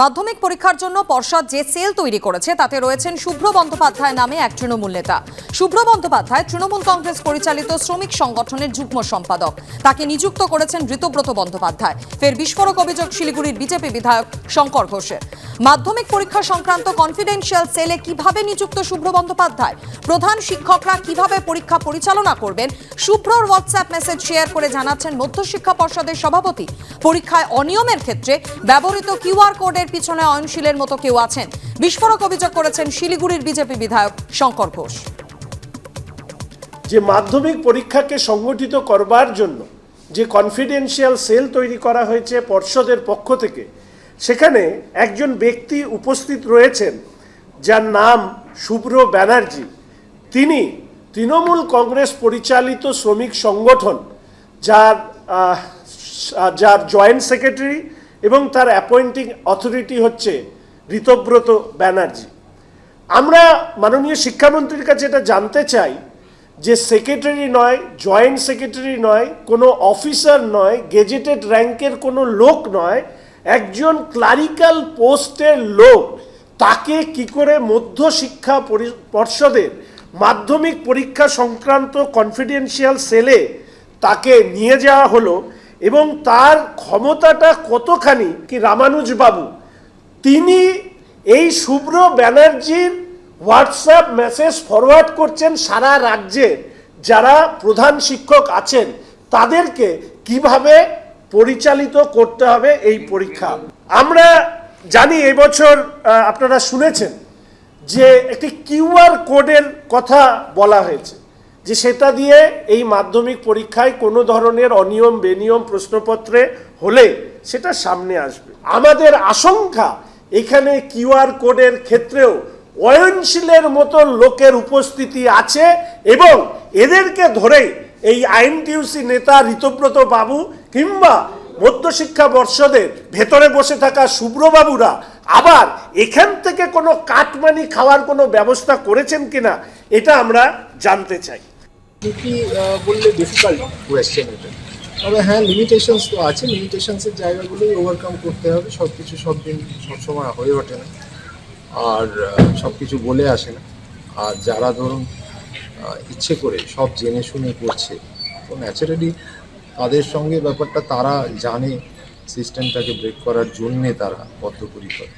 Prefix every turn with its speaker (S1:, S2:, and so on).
S1: মাধ্যমিক পরীক্ষার জন্য পর্ষদ যে সেল তৈরি করেছে, তাতে রয়েছেন শুভ্র বন্দ্যোপাধ্যায় নামে এক তৃণমূল নেতা। শুভ্র বন্দ্যোপাধ্যায় তৃণমূল কংগ্রেস পরিচালিত শ্রমিক সংগঠনের যুগ্ম সম্পাদক। তাকে নিযুক্ত করেছেন ঋতব্রত বন্দ্যোপাধ্যায়। ফের বিস্ফোরক অভিযোগ শিলিগুড়ির বিজেপি বিধায়ক শঙ্কর ঘোষের। মাধ্যমিক পরীক্ষা সংক্রান্ত কনফিডেন্সিয়াল সেলে কীভাবে নিযুক্ত শুভ্র বন্দ্যোপাধ্যায়? প্রধান শিক্ষকরা কীভাবে পরীক্ষা পরিচালনা করবেন? শুভ্রর হোয়াটসঅ্যাপ মেসেজ শেয়ার করে জানাচ্ছেন মধ্যশিক্ষা পর্ষদের সভাপতি। পরীক্ষায় অনিয়মের ক্ষেত্রে ব্যবহৃত কিউআর কোডের পিছনে অয়নশীলের মতো কেউ আছেন। বিস্ফোরক অভিযোগ করেছেন শিলিগুড়ির বিজেপি বিধায়ক শঙ্কর ঘোষ।
S2: যে মাধ্যমিক পরীক্ষাকে সংগঠিত করবার জন্য যে কনফিডেন্সিয়াল সেল তৈরি করা হয়েছে পর্ষদের পক্ষ থেকে, সেখানে একজন ব্যক্তি উপস্থিত রয়েছেন, যার নাম শুভ্র ব্যানার্জি। তিনি তৃণমূল কংগ্রেস পরিচালিত শ্রমিক সংগঠন, যার যার জয়েন্ট সেক্রেটারি এবং তার অ্যাপয়েন্টিং অথরিটি হচ্ছে ঋতব্রত ব্যানার্জি। আমরা মাননীয় শিক্ষামন্ত্রীর কাছে এটা জানতে চাই যে সেক্রেটারি নয় জয়েন্ট সেক্রেটারি নয়, কোনো অফিসার নয় গেজেটেড র্যাঙ্কের কোনো লোক নয়, একজন ক্লারিক্যাল পোস্টের লোক, তাকে কি করে মধ্যশিক্ষা পরি- পর্ষদের মাধ্যমিক পরীক্ষা সংক্রান্ত কনফিডেন্সিয়াল সেলে তাকে নিয়ে যাওয়া হলো এবং তার ক্ষমতাটা কতখানি কি রামানুজ বাবু তিনি এই শুভ্র ব্যানার্জির হোয়াটসঅ্যাপ মেসেজ ফরওয়ার্ড করছেন সারা রাজ্যে। যারা প্রধান শিক্ষক আছেন, তাদেরকে কীভাবে পরিচালিত করতে হবে এই পরীক্ষা? আমরা জানি এবছর আপনারা শুনেছেন যে একটি কিউআর কোডের কথা বলা হয়েছে। যে সেটা দিয়ে এই মাধ্যমিক পরীক্ষায় কোনো ধরনের অনিয়ম, বেনিয়ম, প্রশ্নপত্রে হলে সেটা সামনে আসবে। আমাদের আশঙ্কা, এখানে কিউআর কোডের ক্ষেত্রেও অয়নশীলের মতন লোকের উপস্থিতি আছে এবং এদেরকে ধরে এই আইনটিউসি নেতা ঋতব্রত বাবু কিংবা মধ্যশিক্ষা পর্ষদের ভেতরে বসে থাকা শুভ্রবাবুরা আবার এখান থেকে কোনো কাটমানি খাওয়ার কোনো ব্যবস্থা করেছেন কিনা, এটা আমরা জানতে চাই।
S3: কি বললে ডিফিকাল্ট কোয়েশ্চেন এটা? তবে হ্যাঁ লিমিটেশনস তো আছে। লিমিটেশনসের জায়গাগুলোই ওভারকাম করতে হবে। সব কিছু সব দিন সবসময় হয়ে ওঠে না। আর সব কিছু বলে আসে না। আর যারা ধরুন ইচ্ছে করে সব জেনে শুনে করছে, তো ন্যাচারালি তাদের সঙ্গে ব্যাপারটা তারা জানে। সিস্টেমটাকে ব্রেক করার জন্যে তারা বদ্ধপরিকর।